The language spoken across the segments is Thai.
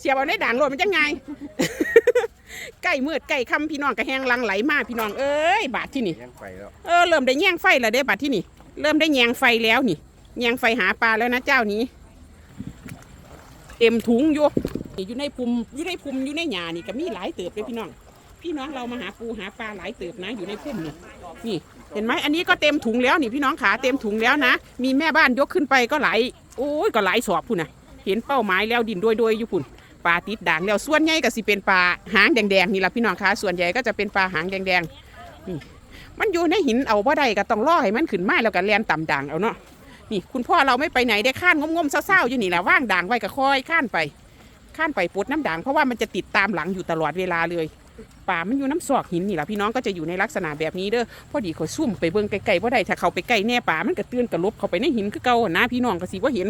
เสียบเอาในด่างโลดมันจังไงใกล้มืดใกล้ค่ำพี่น้องกระแหงหลังไหลมาพี่น้องเอ้ยบาดที่นี่ยังไปแล้วเออเริ่มได้แย่งไฟแล้วเด้บาดที่นี่ เริ่มได้แยงไฟแล้วนี่แยงไฟหาปลาแล้วนะเจ้านี้เต็มถุงอยู่นี่อยู่ในภูมิอยู่ในภูมิอยู่ในหญ้านี่ก็มีหลายเติบเลยพี่น้อง พี่น้องเรามาหาปูหาปลาหลายเติบนะ อยู่ในภูมินี่นี่ เห็นไหมอันนี้ก็เต็มถุงแล้วนี่พี่น้องขาเต็มถุงแล้วนะมีแม่บ้านยกขึ้นไปก็หลายโอ้ยก็หลายสอบพุ่นนะเห็นเป้าหมายแล้วดินด้วยด้วยอยู่พุ่น ปลาติดด่างแล้วส่วนใหญ่ก็สิเป็นปลาหางแดงๆนี่แหละพี่น้องคะส่วนใหญ่ก็จะเป็นปลาหางแดงๆนี่มันอยู่ในหินเอาบ่ได้ก็ต้องรอให้มันขึ้นมาแล้วก็แลนต่ำด่างเอาเนาะนี่คุณพ่อเราไม่ไปไหนได้ข้านงมๆเศร้าๆอยู่นี่แหละว่างด่างไว้ก็ค่อยข้านไปข้านไปปดน้ำด่างเพราะว่ามันจะติดตามหลังอยู่ตลอดเวลาเลยป่ามันอยู่น้ำซอกหินนี่แหละพี่น้องก็จะอยู่ในลักษณะแบบนี้เด้อพอดีเขาซุ่มไปเบิ่งไกลๆว่าได้ถ้าเขาไปใกล้แน่ป่ามันก็เตือนกระลบเขาไปในหินคือเก่านนะพี่น้องก็สิว่าเห็น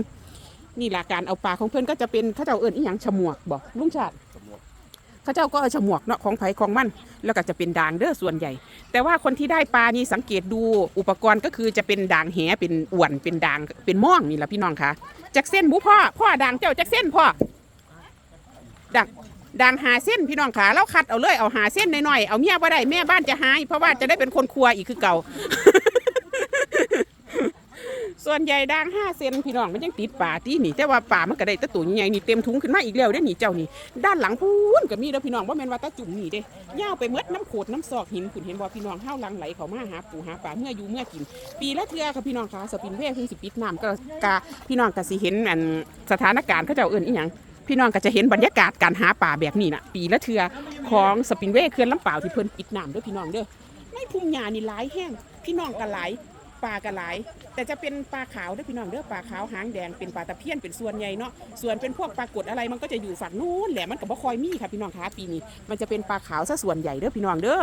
นี่หลักการเอาปลาของเพื่อนก็จะเป็นเข้าเจ้าเอิญอีหยังฉมวกบอกลุงชาติสมวกเข้าเจ้าก็เอาฉมวกเนาะของไผของมัน แล้วก็จะเป็นด่างเด้อส่วนใหญ่ แต่ว่าคนที่ได้ปลานี่สังเกตดูอุปกรณ์ก็คือจะเป็นด่างแหเป็นอ้วนเป็นด่างเป็นม่องนี่แหละพี่น้องคะจากเส้นบุพ่อพ่อด่างเจ้าจากเส้นพ่อด่างด่างหาเส้นพี่น้องขาแล้วคัดเอาเลยเอาหาเส้นหน่อยๆเอาเมียบ่ได้แม่บ้านจะหายเพราะว่าจะได้เป็นคนครัวอีกคือเก่า ส่วนใหญ่ด่างห้าเซนพี่น้องมันยังติดป่าตีนี่ แต่ว่าป่ามันก็ได้ตะตัวใหญ่นี่เต็มถุงขึ้นมาอีกแล้วได้อนี่เจ้านี่ด้านหลังพูนก็มีแล้วพี่น้องว่าแมนว่าตาจุ่มนี่เด้ย่าวไปเมดน้ำโขดน้ำซอกหินคุณเห็นบ่พี่น้องห้าวลังไหลเขามาหาปูหาปลาเมื่ออยู่เมื่อกิน ปีละเทื่อค่ะพี่น้องคะสปินเว่เพิ่งสิปิดน้ำก็กะพี่น้องก็สิเห็นอันสถานการณ์เขาเจ้าเอิ้นอีหยังพี่น้องก็จะเห็นบรรยากาศการหาปลาแบบนี้นะปีละเทือของสปินเว่เขื่อนลำเปล่าที่เพิ่นปิดน้ำด้อพี่น้องเด้อในพุ่มหญ้านี่หลายแห้งพี่น้องก็หลาย ปลากระหลาย แต่จะเป็นปลาขาวด้อพี่น้องเด้อปลาขาวหางแดงเป็นปลาตะเพียนเป็นส่วนใหญ่เนาะส่วนเป็นพวกปลากดอะไรมันก็จะอยู่ฝั่งนู้นแหละมันกับ่ค่อยมีค่ะพี่น้องคะปีนี้มันจะเป็นปลาขาวซะส่วนใหญ่เด้อพี่น้องเด้อ